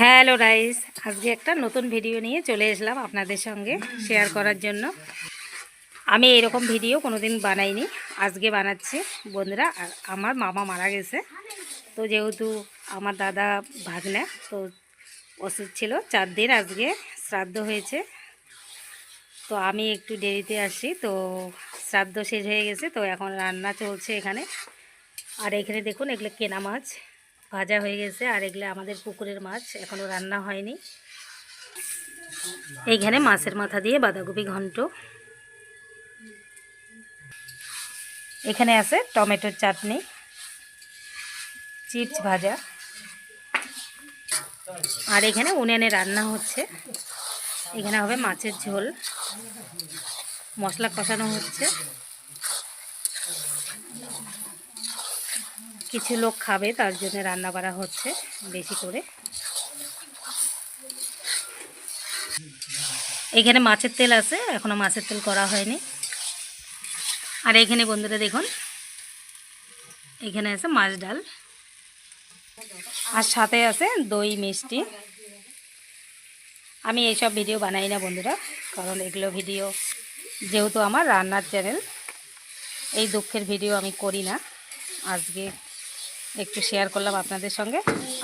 Hello rice আজকে একটা নতুন ভিডিও নিয়ে চলে এসলাম আপনাদের সঙ্গে শেয়ার করার জন্য। আমি এরকম ভিডিও কোনোদিন বানাইনি, আজকে বানাচ্ছি বন্ধুরা, আর আমার মামা মারা গেছে। তো যেহেতু আমার দাদা ভাগনা, তো ওষুধ ছিল, চার দিন আজকে শ্রাদ্ধ হয়েছে। তো আমি একটু দেরিতে আসি তো শ্রাদ্ধ শেষ হয়ে গেছে, তো এখন রান্না চলছে এখানে। আর এখানে দেখুন, এগুলো কেনা মাছ। ভাজা হয়ে গেছে আর এগুলো আমাদের পুকুরের মাছ এখনও রান্না হয়নি। এইখানে মাছের মাথা দিয়ে বাঁধাকপি ঘন্ট। এখানে আছে টমেটোর চাটনি, চিপস ভাজা, আর এখানে উনানে রান্না হচ্ছে। এখানে হবে মাছের ঝোল। মশলা কষানো হচ্ছে। কিছু লোক খাবে, তার জন্য রান্না করা হচ্ছে বেশি করে। এখানে মাছের তেল আছে, এখনও মাছের তেল করা হয়নি। আর এখানে বন্ধুরা দেখুন, এখানে আছে মাছ ডাল। আর সাথে আছে দই, মিষ্টি। আমি এইসব ভিডিও বানাই না বন্ধুরা, কারণ এগুলো ভিডিও যেহেতু আমার রান্নার চ্যানেল, এই দুঃখের ভিডিও আমি করি না। আজকে একটু শেয়ার করলাম আপনাদের সঙ্গে।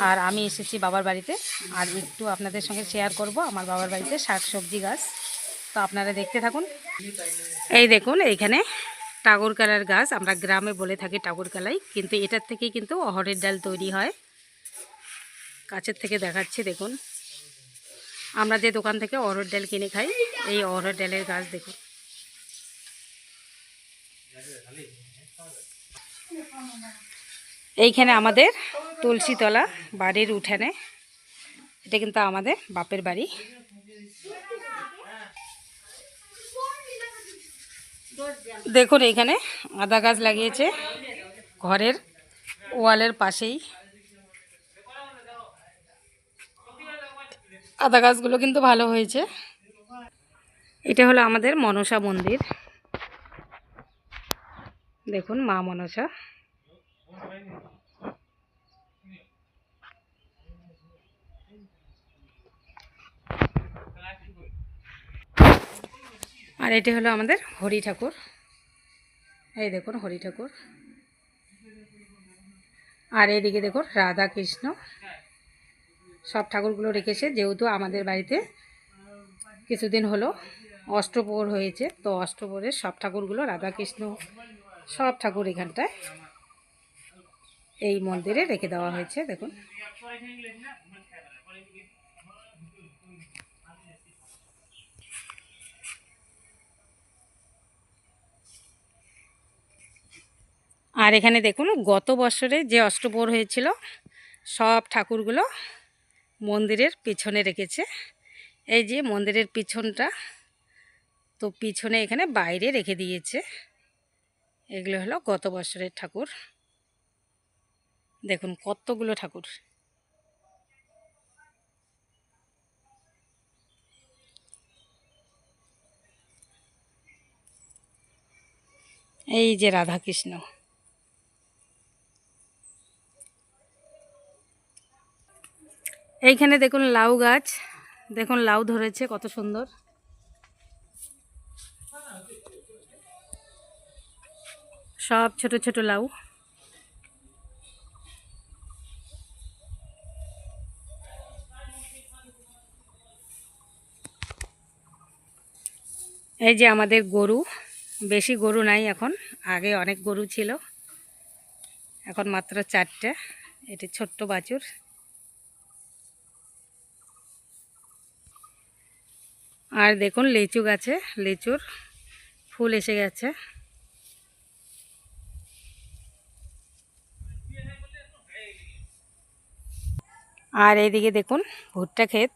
আর আমি এসেছি বাবার বাড়িতে। আর একটু আপনাদের সঙ্গে শেয়ার করব আমার বাবার বাড়িতে শাক সবজি গাছ। তো আপনারা দেখতে থাকুন। এই দেখুন, এইখানে টাগর কালার গাছ। আমরা গ্রামে বলে থাকি টাগর কালাই। কিন্তু এটার থেকেই কিন্তু অহরের ডাল তৈরি হয়। কাছের থেকে দেখাচ্ছি, দেখুন। আমরা যে দোকান থেকে অরহর ডাল কিনে খাই, এই অরহর ডালের গাছ দেখুন। এইখানে আমাদের তুলসীতলা বাড়ির উঠানে। এটা কিন্তু আমাদের বাপের বাড়ি। দেখুন, এইখানে আদা গাছ লাগিয়েছে ঘরের ওয়ালের পাশেই। আদা গাছগুলো কিন্তু ভালো হয়েছে। এটা হলো আমাদের মনসা মন্দির। দেখুন মা মনসা। আর এটি হলো আমাদের হরি ঠাকুর। এই দেখুন হরি ঠাকুর। আর এইদিকে দেখুন রাধা কৃষ্ণ। সব ঠাকুরগুলো রেখেছে, যেহেতু আমাদের বাড়িতে কিছুদিন হলো অষ্টপ্রহর হয়েছে, তো অষ্টপ্রহরের সব ঠাকুরগুলো রাধাকৃষ্ণ সব ঠাকুর এখানটায় এই মন্দিরে রেখে দেওয়া হয়েছে, দেখুন। আর এখানে দেখুন, গত বছরে যে অষ্টপোর হয়েছিল, সব ঠাকুরগুলো মন্দিরের পিছনে রেখেছে। এই যে মন্দিরের পিছনটা, তো পিছনে এখানে বাইরে রেখে দিয়েছে। এগুলো হলো গত বছরের ঠাকুর। দেখুন কতগুলো ঠাকুর। এই যে রাধাকৃষ্ণ। এইখানে দেখুন লাউ গাছ। দেখুন লাউ ধরেছে, কত সুন্দর। সব ছোট ছোট লাউ। এই যে আমাদের গরু, বেশি গরু নাই এখন, আগে অনেক গরু ছিল। এখন মাত্র চারটে, এটি ছোট্ট বাছুর। আর দেখুন, লিচু গাছে, লিচুর ফুল এসে গেছে। আর এইদিকে দেখুন, ভুট্টা ক্ষেত।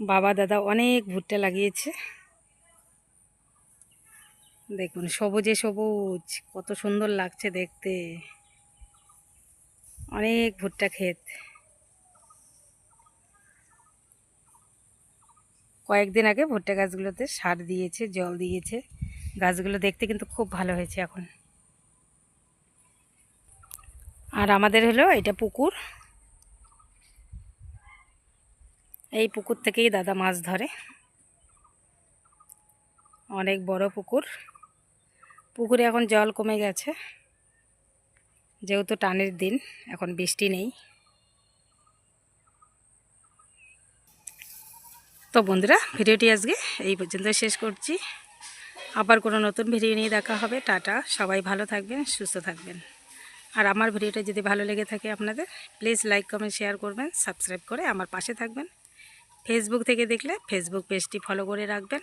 বাবা, দাদা অনেক ভুট্টা লাগিয়েছে। দেখুন, সবুজে সবুজ, কত সুন্দর লাগছে দেখতে। অনেক ভুট্টা ক্ষেত। কয়েকদিন আগে ভুট্টা গাছগুলোতে সার দিয়েছে, জল দিয়েছে। গাছগুলো দেখতে কিন্তু খুব ভালো হয়েছে এখন। আর আমাদের হলো এটা পুকুর। এই পুকুর থেকেই দাদা মাছ ধরে। অনেক বড় পুকুর। পুকুরে এখন জল কমে গেছে। যেহেতু টানের দিন, এখন বৃষ্টি নেই। তো বন্ধুরা, ভিডিওটি আজকে এই পর্যন্ত শেষ করছি। আবার কোনো নতুন ভিডিও নিয়ে দেখা হবে। টাটা। সবাই ভালো থাকবেন, সুস্থ থাকবেন। আর আমার ভিডিওটা যদি ভালো লেগে থাকে আপনাদের প্লিজ লাইক কমেন্ট শেয়ার করবেন সাবস্ক্রাইব করে আমার পাশে থাকবেন। ফেসবুক থেকে দেখলে ফেসবুক পেজটি ফলো করে রাখবেন।